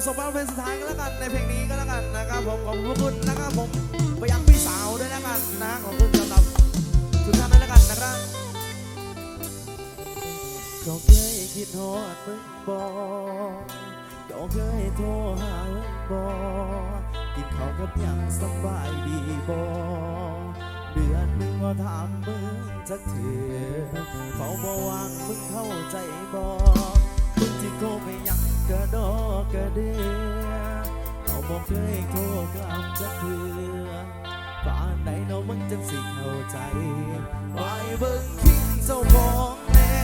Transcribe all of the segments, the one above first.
ประสบความเร็จสุดท้ายก็แล้วกันในเพลงนี้ก็แล้วกันนะครับผมขอบคุณนะครับผมไปยังพี่สาวด้วยแล้วกันนะขอบคุณสำหรับทุกท่านด้วยแล้วกันนะครับก็เคยคิดฮอดมึงบอกก็เคยโทรหามึงบอกกินข้าวกับยังสบายดีบอกเดือนหนึ่งก็ถามมึงจักเถื่อเขาบอกวางมึงเข้าใจบอกมึงที่โทรไปหยัง กระดอกกระเดือเขาบอกเคยโทรกลับจักเถื่อป่านใดเนาะมึงจังสิเข้าใจไปเบิ่งคิงเจ้าของแน่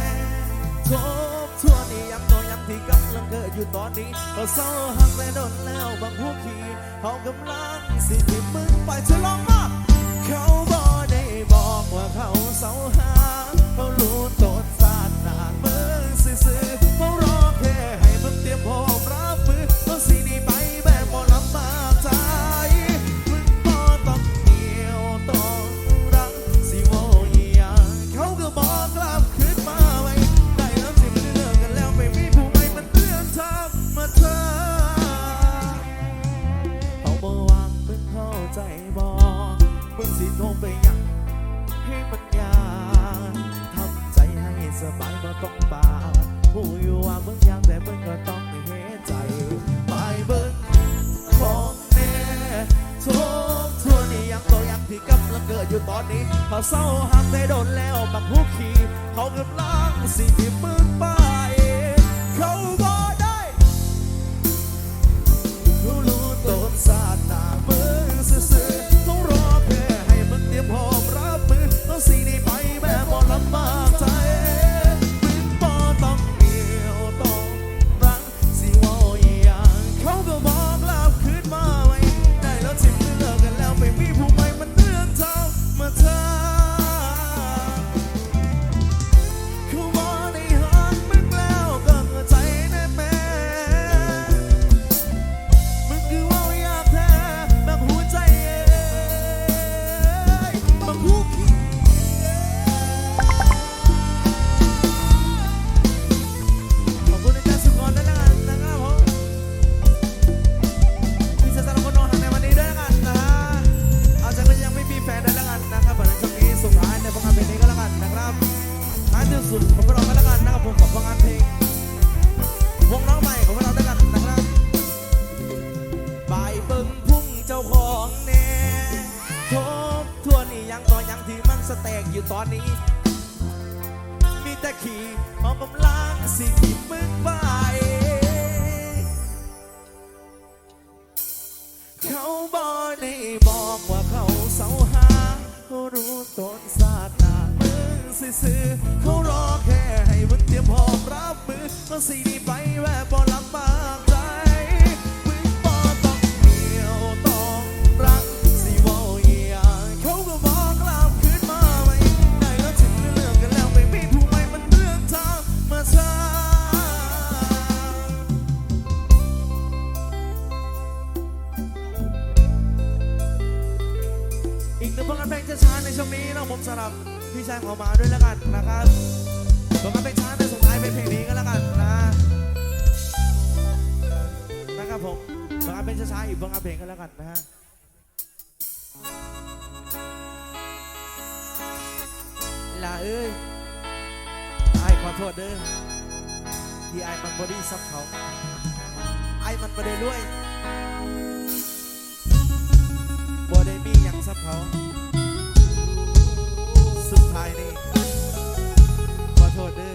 ทบทวนี่ยังต่อยังที่กำลังเกิดอยู่ตอนนี้เขาเศร้าหักและโดนแล้วบางหัวขีเขากำลังสิที่มึงไปฉลองมากเขาบอกได้บอกว่าเขาเศร้าหาเขารู้ บายมาต้องบาผู้อยู่ว่ามึงยังแต่มึงก็ต้องไม่เห็นใจไปเบิ่งของแน่ทุกทั่วนี่ยังตัวยังที่กำลังเกิดอยู่ตอนนี้เขาเศร้าหักได้โดนแล้วบักฮุกขี่เขากำลังสิที่มึงไป ตอตอนนี้ มีแต่ขี่ออกกำลังสิขี่มึงไป เขาบอกได้บอกว่าเขาเศร้าหาเขารู้ต้นสาดหน้ามึงซื่อเขารอแค่ให้มึงเตรียมพร้อมรับมือก็สิหนีไปแบบบ่ลำบ ช่วงผมสำหรับพี่ชายของมาด้วยแล้วกันนะครับผลงานเพลงช้าในสุดท้ายเป็นเพลงนี้ก็แล้วกันนะนะครับผมผลงานเพลงช้าๆอีกผลงานเพลงก็แล้วกันนะฮะลาเอ้ยไอ้ขอโทษเด้อที่ไอ้มันบอดี้ซับเขาไอ้มันประเดี๋ยวด้วยบ่ได้มีหยังซับเขา สุดท้ายนี้ขอโทษเด้อ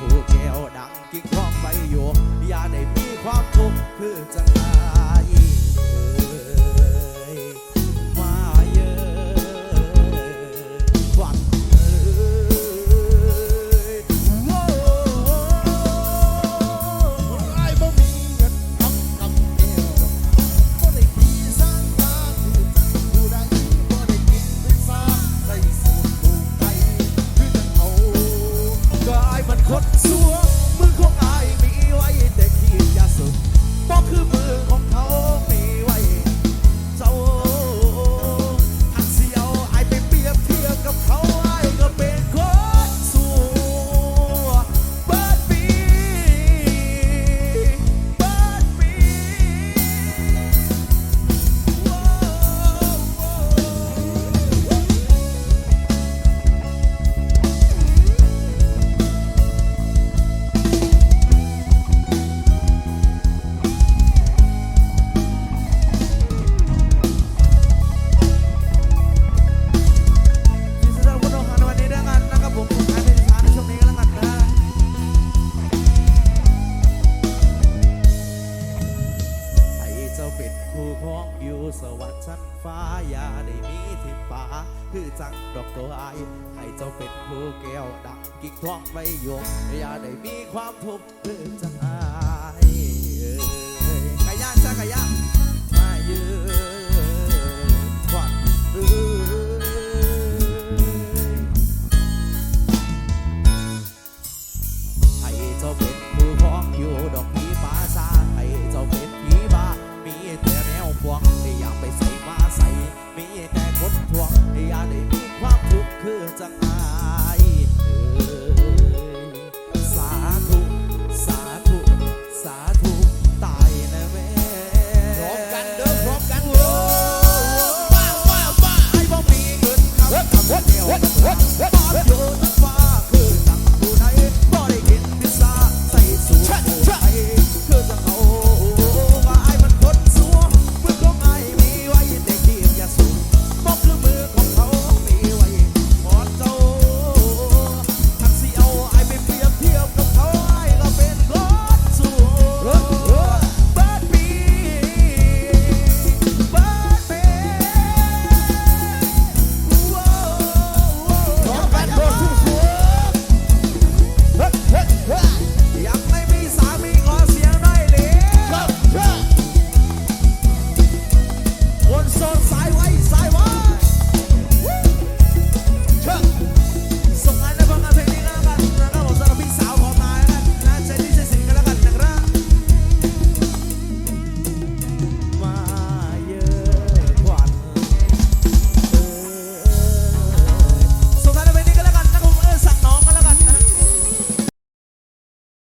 ผู้แก้วดังกิ่งทองไปอยู่อย่าได้มีความทุกข์พื่อจังหา hot zur ชั้นฟ้าอย่าได้มีทิพาคือจังดอกตัวไอให้เจ้าเป็นผู้แก้วดังกิ่งทองไม่ยกอย่าได้มีความทุกข์คือจังไอไก่ย่างจ้าไก่ย่างมายืนก่อนเออให้เจ้าเป็นผู้ของอยู่ดอก